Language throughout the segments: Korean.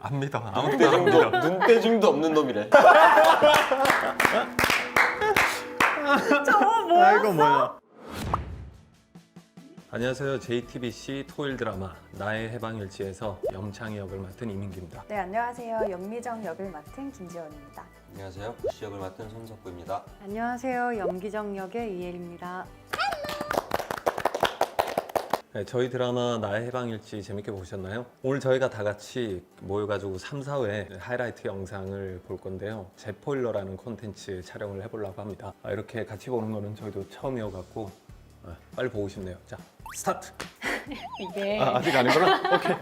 안 믿어. 아무도 안 눈대중도 믿어. 눈대중도 없는 놈이래. 아이고 뭐야. 안녕하세요. JTBC 토요일 드라마 나의 해방일지에서 영창이 역을 맡은 이민기입니다. 네, 안녕하세요. 연미정 역을 맡은 김지원입니다. 안녕하세요. 부시 역을 맡은 손석구입니다. 안녕하세요. 염기정 역의 이엘입니다. 네, 저희 드라마 나의 해방일지 재밌게 보셨나요? 오늘 저희가 다 같이 모여가지고 3, 4회 하이라이트 영상을 볼 건데요. 제포일러라는 콘텐츠 촬영을 해보려고 합니다. 아, 이렇게 같이 보는 거는 저희도 처음이어갖고 아, 빨리 보고 싶네요. 자, 스타트! 이게 아, 아직 아니구나? 오케이.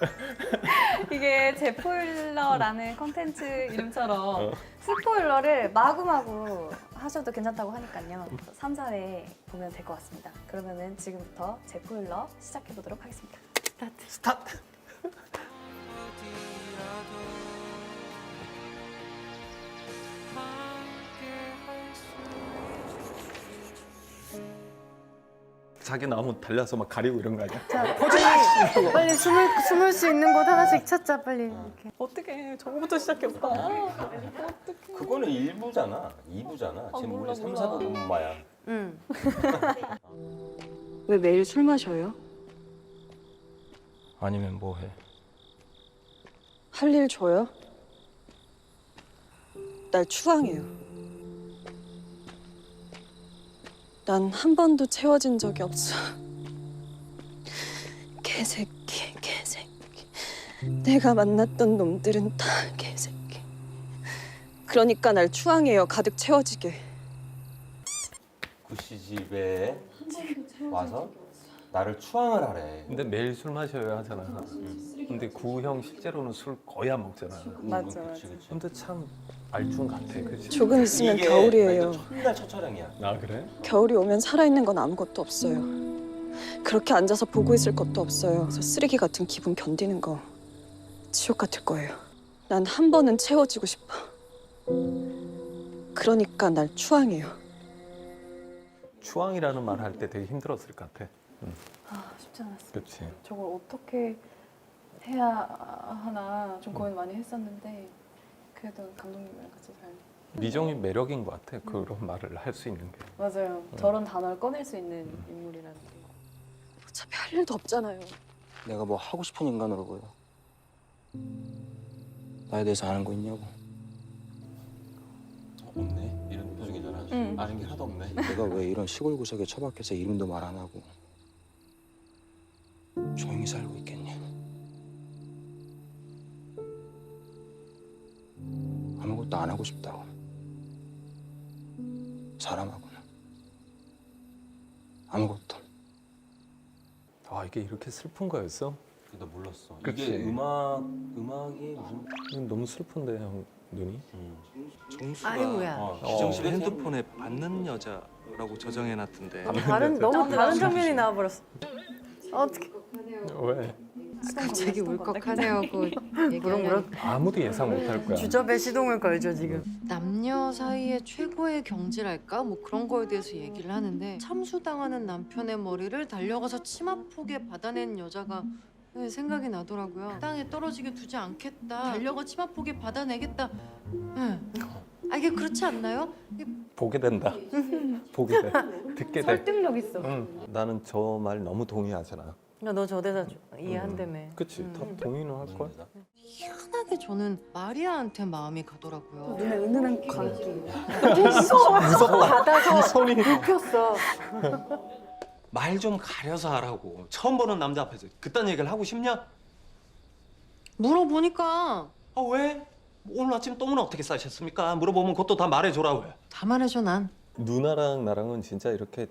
이게 제포일러라는 콘텐츠 이름처럼 어. 스포일러를 마구마구 하셔도 괜찮다고 하니까요. 3, 4회 보면 될 것 같습니다. 그러면은 지금부터 제포일러 시작해 보도록 하겠습니다. 스타트. 스타트! 자기 나무 달려서 막 가리고 이런 거 아니야? 자, 빨리, 빨리 숨을, 숨을 수 있는 곳 하나씩 찾자, 빨리. 이렇게. 어떻게 저거부터 시작해 오빠. 그거는 1부잖아. 2부잖아. 지금 몰라, 우리 3, 몰라. 4부 엄마야. 응. 왜 매일 술 마셔요? 아니면 뭐 해? 할 일 줘요? 날 추앙해요. 난 한 번도 채워진 적이 없어. 개새끼, 개새끼. 내가 만났던 놈들은 다 개새끼. 그러니까 날 추앙해요. 가득 채워지게. 구씨 집에 와서 나를 추앙을 하래. 근데 매일 술 마셔야 하잖아. 근데 구형 실제로는 술 거의 안 먹잖아. 맞아, 그치, 그치. 근데 참 알중 같아, 그치? 조금 있으면 이게 겨울이에요. 첫날 첫 촬영이야. 아 그래? 겨울이 오면 살아있는 건 아무것도 없어요. 그렇게 앉아서 보고 있을 것도 없어요. 그래서 쓰레기 같은 기분 견디는 거 지옥 같을 거예요. 난 한 번은 채워지고 싶어. 그러니까 날 추앙해요. 추앙이라는 말 할 때 되게 힘들었을 것 같아. 아, 쉽지 않았어. 그렇지. 저걸 어떻게 해야 하나 좀 고민 많이 했었는데 그래도 감독님이랑 같이 잘 미정이 매력인 것 같아. 그런 말을 할 수 있는 게. 맞아요. 저런 단어를 꺼낼 수 있는 인물이라는 게. 어차피 할 일도 없잖아요. 내가 뭐 하고 싶은 인간으로 보여. 나에 대해서 아는 거 있냐고. 어, 없네. 이런 표정이잖아. 응. 아는 게 하나도 없네. 내가 왜 이런 시골 구석에 처박혀서 이름도 말 안 하고 조용히 살고 있겠냐. 아무것도 안 하고 싶다고. 사람하고는 아무것도. 아 이게 이렇게 슬픈 거였어? 나 몰랐어. 그치. 이게 음악 음악이 무슨 이건 너무 슬픈데 형 눈이. 음. 정수가 아이고야. 어, 어. 핸드폰에 받는 여자라고 저장해놨던데 다른, 너무 다른 장면이 나와버렸어. 어떻게. 왜? 갑자기 울컥하네요. 그 그럼 아무도 예상 못할 거야. 주접에 시동을 걸죠, 지금. 남녀 사이의 최고의 경지랄까? 뭐 그런 거에 대해서 얘기를 하는데 참수당하는 남편의 머리를 달려가서 치마폭에 받아낸 여자가 네, 생각이 나더라고요. 땅에 떨어지게 두지 않겠다. 달려가 치마폭에 받아내겠다. 네. 아 이게 그렇지 않나요? 이게 보게 된다. 보게 돼. 듣게 돼. 설득력 있어. 응. 나는 저 말 너무 동의하잖아. 너 저 대사 이해한다며. 그치? 다 동의는 할 거야. 희한하게 저는 마리아한테 마음이 가더라고요. 눈에 은은한 광기. 받아서 손이 눕혔어. 말 좀 가려서 하라고 처음 보는 남자 앞에서 그딴 얘기를 하고 싶냐? 물어보니까 아 왜? 오늘 아침 똥은 어떻게 싸셨습니까? 물어보면 그것도 다 말해줘라 왜? 다 말해줘 난. 누나랑 나랑은 진짜 이렇게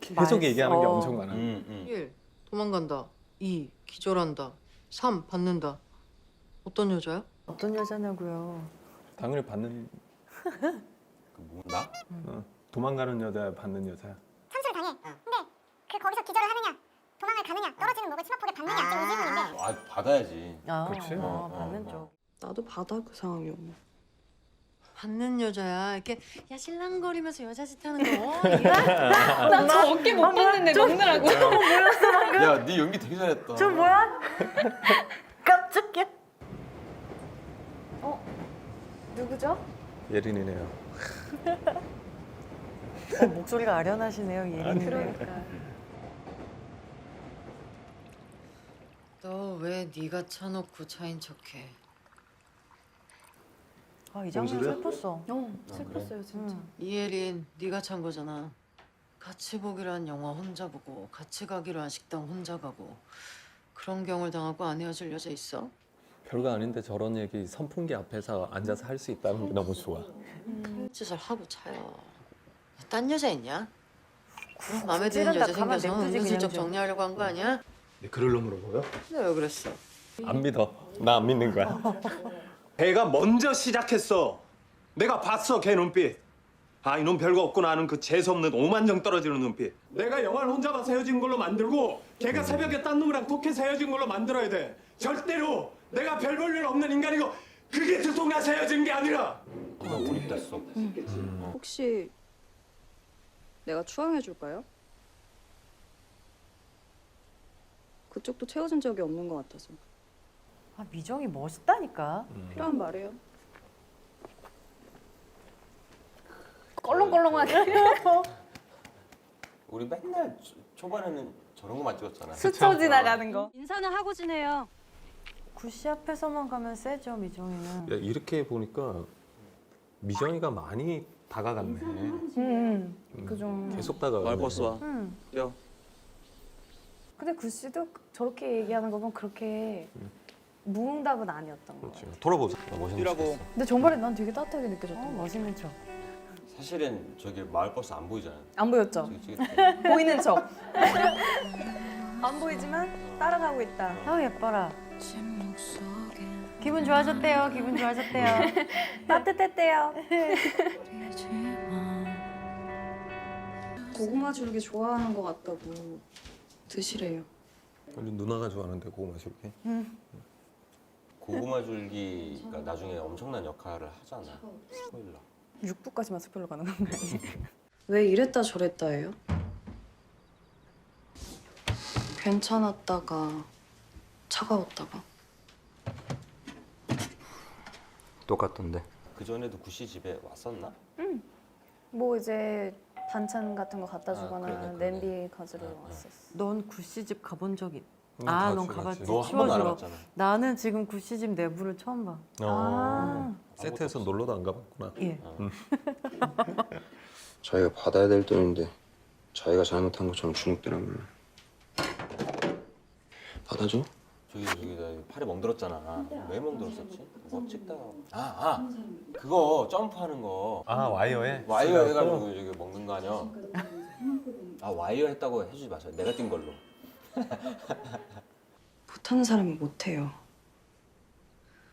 계속 많이 얘기하는 게 써. 엄청 많아. 음, 음. 1. 도망간다. 2. 기절한다. 3. 받는다. 어떤 여자야? 어떤 여자냐고요. 당연히 받는 그 뭐, 나? 어, 도망가는 여자 받는 여자야. 참수를 당해. 근데 그 거기서 기절을 하느냐, 도망을 가느냐, 떨어지는 목을 치마폭에 받느냐 지금 이 질문인데 아 받아야지. 아, 그치? 어, 어, 받는 어. 쪽. 나도 받아 그 상황이 오면. 받는 여자야. 이렇게 야 실랑거리면서 여자 짓 하는 거. 어, 이거 나저 어깨 못 봤는데 먹느라고. 야, 네 연기 되게 잘했다. 저 뭐야? 깜짝이야. 누구죠? 예린이네요. 어, 목소리가 아련하시네요, 예린이. 그러니까. 너 왜 네가 차놓고 차인 척해? 아, 이 장면 슬펐어. 어, 슬펐어요 진짜. 이혜린, 네가 찬 거잖아. 같이 보기로 한 영화 혼자 보고 같이 가기로 한 식당 혼자 가고 그런 경우를 당하고 안 헤어질 여자 있어? 별거 아닌데 저런 얘기 선풍기 앞에서 앉아서 할 수 있다는 게 너무 좋아. 짓을 하고 차요. 딴 여자 있냐? 마음에 드는 찌른다, 여자 가만 생겨서 냅두지, 은근슬쩍 그냥 좀. 정리하려고 한 거 아니야? 내 그럴 놈으로 보여? 근데 왜 그랬어? 안 믿어. 나 안 믿는 거야. 걔가 먼저 시작했어. 내가 봤어 걔 눈빛. 아 이놈 별거 없구나 하는 그 재수 없는 오만정 떨어지는 눈빛. 내가 영화를 혼자 봐서 헤어진 걸로 만들고 걔가 새벽에 딴 놈이랑 톡해서 헤어진 걸로 만들어야 돼. 절대로 내가 별 볼 일 없는 인간이고 그게 들통나서 헤어진 게 아니라. 나 몰입됐어. 혹시 내가 추앙해 줄까요? 그쪽도 채워진 적이 없는 것 같아서 아, 미정이 멋있다니까. 필요한 말이에요. 껄렁껄렁하게. 우리 맨날 초- 초반에는 저런 거만 찍었잖아. 스쳐 지나가는 거. 인사는 하고 지내요. 구씨 앞에서만 가면 세죠, 미정이는. 야, 이렇게 보니까 미정이가 많이 다가갔네. 음, 그좀 계속 다가가. 말버스 와. 응. 근데 구씨도 그렇게 얘기하는 거 보면 그렇게 무응답은 아니었던 거 그렇지. 같아. 돌아보자. 나 멋있는 뛰라고. 거 있어. 근데 정말에 난 되게 따뜻하게 느껴졌던 어, 거. 멋있는 척. 사실은 저기 마을버스 안 보이잖아. 안 보였죠? 저기 찍을 때. 보이는 척. 안 보이지만 따라가고 있다. 아, 예뻐라. 기분 좋아졌대요, 기분 좋아졌대요. 따뜻했대요. 고구마 줄기 좋아하는 것 같다고 드시래요. 우리 누나가 좋아하는데 고구마 줄게. 고구마 줄기가 나중에 엄청난 역할을 하잖아. 스포일러. 6부까지만 스포일러 가는 건 아니에요? 왜 이랬다 저랬다 해요? 괜찮았다가 차가웠다가 똑같던데. 그 전에도 구씨 집에 왔었나? 뭐 이제 반찬 같은 거 갖다 아, 주거나 그러네, 그러네. 냄비 가지러 아, 아. 왔었어. 넌 구씨 집 가본 적 아, 다넌 줄, 가봤지. 너 한 번도 안 치워주러. 와봤잖아. 나는 지금 구씨 집 내부를 처음 봐. 어. 아. 세트에서 놀러도 안 가봤구나. 예. 자기가 받아야 될 돈인데 자기가 잘못한 것처럼 주눅대라면 받아줘? 저기 저기 나 팔에 멍들었잖아. 왜 멍들었었지? 뭐 찍다가 아, 아 그거 점프하는 거 아 와이어에? 와이어 해가지고 저기 먹는 거 아니야? 아 와이어 했다고 해주지 마세요. 내가 뛴 걸로. 못하는 사람은 못해요.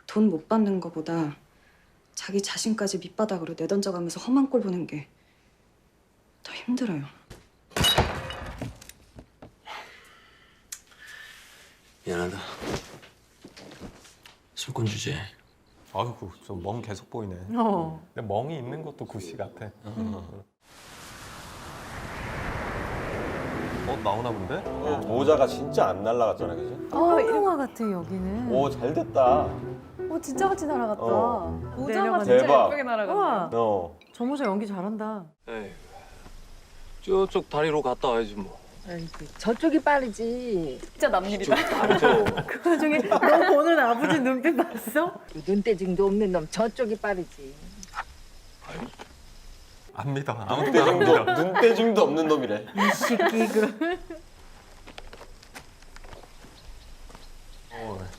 돈 못 받는 것보다 자기 자신까지 밑바닥으로 내던져가면서 험한 꼴 보는 게 더 힘들어요. 미안하다. 술권 주제. 아이고 저 멍 계속 보이네. 어. 근데 멍이 있는 것도 구씨 같아. 어 나오나 본데? 어, 모자가 진짜 안 날라갔잖아, 그지? 어, 영화 같아, 여기는. 오 잘 됐다. 오 진짜 같이 날아갔다. 어. 모자가. 진짜 대박. 예쁘게 날아갔네. 우와, 어. 저 모자 연기 잘한다. 저쪽 다리로 갔다 와야지 뭐. 저쪽이 빠르지. 진짜 남일이다. 그 와중에 너 보는 아버지 눈빛 봤어? 눈대중도 없는 놈 저쪽이 빠르지. 안 믿어. 아무도 안 믿어. 눈대중도 눈대중도 없는 놈이래. 이 새끼, 그.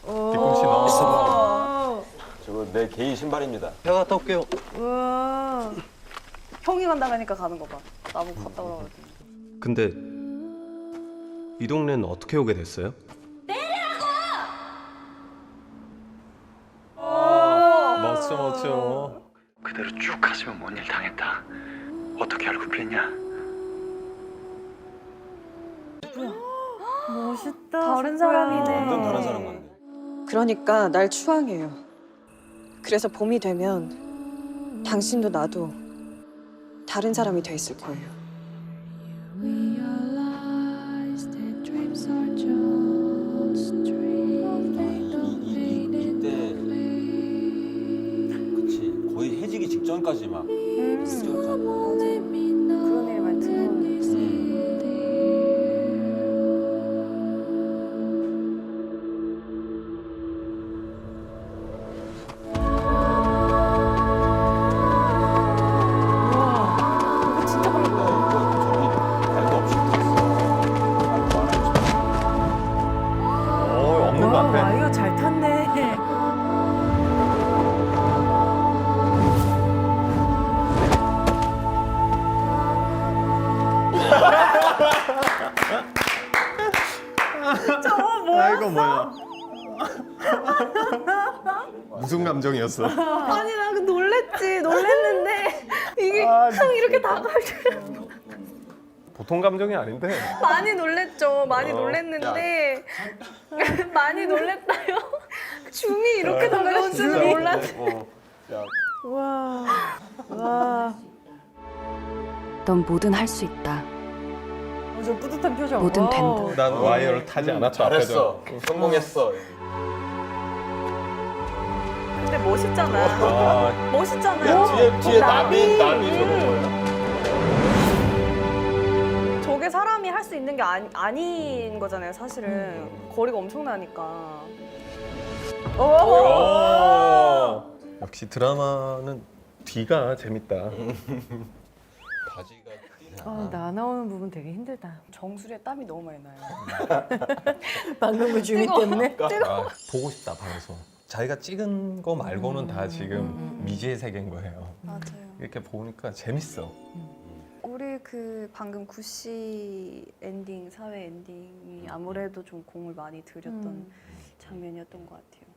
어, 뒤꿈치 넣어. 저거 내 개인 신발입니다. 제가 갔다 올게요. 우와. 형이 간다니까 가는 거 봐. 나보고 갔다 오라고 그랬더니. 근데 이 동네는 어떻게 오게 됐어요? 내라고! 멋져 멋져. 그대로 쭉 가시면 뭔 일 당했다. 어떻게 알고 그랬냐? 멋있다. 다른. 사람이네. 완전 다른 사람 같네. 그러니까 날 추앙해요. 그래서 봄이 되면 당신도 나도 다른 사람이 돼 있을 거예요. 전까지 막 음. 무슨 감정이었어? 아니 나 놀랬지 놀랬는데 이게 아, 형 이렇게 다가올 줄 보통 감정이 아닌데. 많이 놀랬죠 많이 어, 놀랬는데 많이 놀랬다요 줌이 이렇게 다가올 줄 몰랐 어. 야, 와. 와. 넌 뭐든 할 수 있다. 어, 저 뿌듯한 표정. 뭐든 와. 된다. 난 와이어를 타지 않았다. 잘했어. 성공했어. 근데 멋있잖아 아, 멋있잖아요 뒤에 뒤에 남이, 남이 남이 저런 거야. 저게 사람이 할 수 있는 게 아니, 아닌 거잖아요 사실은 음. 거리가 엄청나니까 어. 역시 드라마는 뒤가 재밌다. 바지가 뛰나. 아, 나 나오는 부분 되게 힘들다. 정수리에 땀이 너무 많이 나요 방금 그 주미 때문에. 아, 보고 싶다 방송. 자기가 찍은 거 말고는 다 지금 음. 미지의 세계인 거예요. 맞아요 이렇게 보니까 재밌어. 우리 그 방금 구씨 엔딩 사회 엔딩이 아무래도 좀 공을 많이 들였던 음. 장면이었던 것 같아요.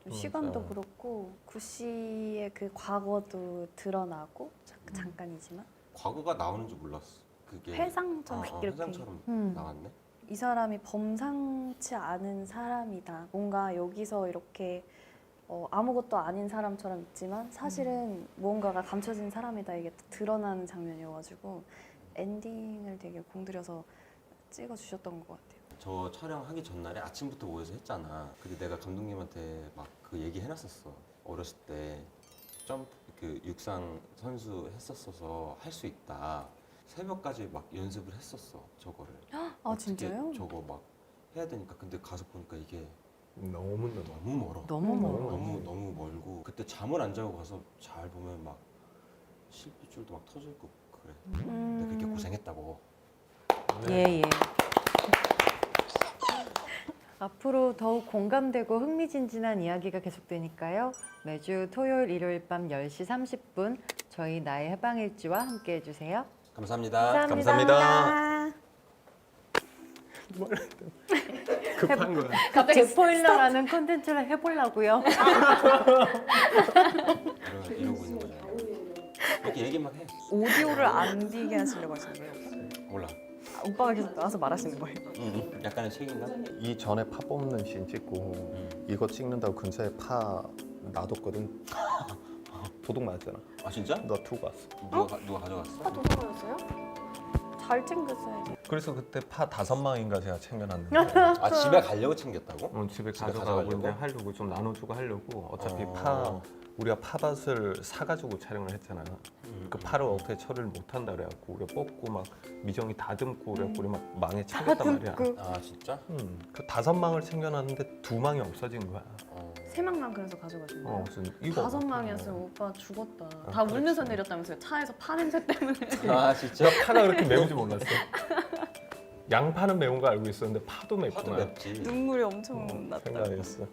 좀 맞아요. 시간도 그렇고 구씨의 그 과거도 드러나고 자- 잠깐이지만 과거가 나오는 줄 몰랐어. 그게 회상처럼 아, 아, 이렇게 회상처럼 음. 나왔네. 이 사람이 범상치 않은 사람이다. 뭔가 여기서 이렇게 어, 아무것도 아닌 사람처럼 있지만 사실은 무언가가 감춰진 사람이다. 이게 드러나는 장면이어가지고 엔딩을 되게 공들여서 찍어주셨던 것 같아요. 저 촬영하기 전날에 아침부터 모여서 했잖아. 근데 내가 감독님한테 막 그 얘기 해놨었어. 어렸을 때 점프 그 육상 선수 했었어서 할 수 있다. 새벽까지 막 연습을 했었어. 저거를. 아 어떻게 진짜요? 저거 막 해야 되니까 근데 가서 보니까 이게 너무 너무. 너무 멀어. 너무 멀어. 너무 너무 멀고 그때 잠을 안 자고 가서 잘 보면 막 실핏줄도 막 터져 있고 그래. 음. 근데 그렇게 고생했다고. 예, 예. 앞으로 더욱 공감되고 흥미진진한 이야기가 계속되니까요. 매주 토요일, 일요일 밤 10시 30분 저희 나의 해방일지와 함께 해주세요. 감사합니다. 감사합니다. 급한 거야. 갑자기 제포일러라는 콘텐츠를 해보려고요. 이러- 이러고 있는 거잖아. 이렇게 얘기만 해. 오디오를 안 비게 하시려고 하시는 거예요? 몰라. 아, 오빠가 계속 나와서 말하시는 거예요? 응. 약간의 책임감. 이 전에 파 뽑는 씬 찍고 이거 찍는다고 근처에 파 놔뒀거든. 도둑 맞았잖아. 아 진짜? 너 두고 왔어. 누가 가, 누가 가져갔어? 아 도망가셨어요? 잘 챙겼어야지. 그래서 그때 파 다섯 망인가 제가 챙겨놨는데 아 집에 가려고 챙겼다고? 어, 집에 집에 가져가고 가져가려고? 이제 하려고 좀 나눠주고 하려고 어차피 어. 파 우리가 파밭을 사가지고 촬영을 했잖아. 음, 그 파를 어떻게 처리를 못한다 그래갖고 우리가 뽑고 막 미정이 다듬고 그래갖고 우리 막 망에 챙겼단 말이야. 아 진짜? 음, 그 다섯 망을 챙겨놨는데 두 망이 없어진 거야. 어. 세 망만 그래서 가져가신 거예요? 어, 무슨 이거 다섯 어떡해. 망이었으면 오빠 죽었다. 아, 다 울면서 그렇지. 내렸다면서요? 차에서 파 냄새 때문에. 아 진짜? 파가 그렇게 매운지 몰랐어. 양파는 매운 거 알고 있었는데 파도 파도 맵구나. 맵지. 눈물이 엄청 어, 났다. 생각했어.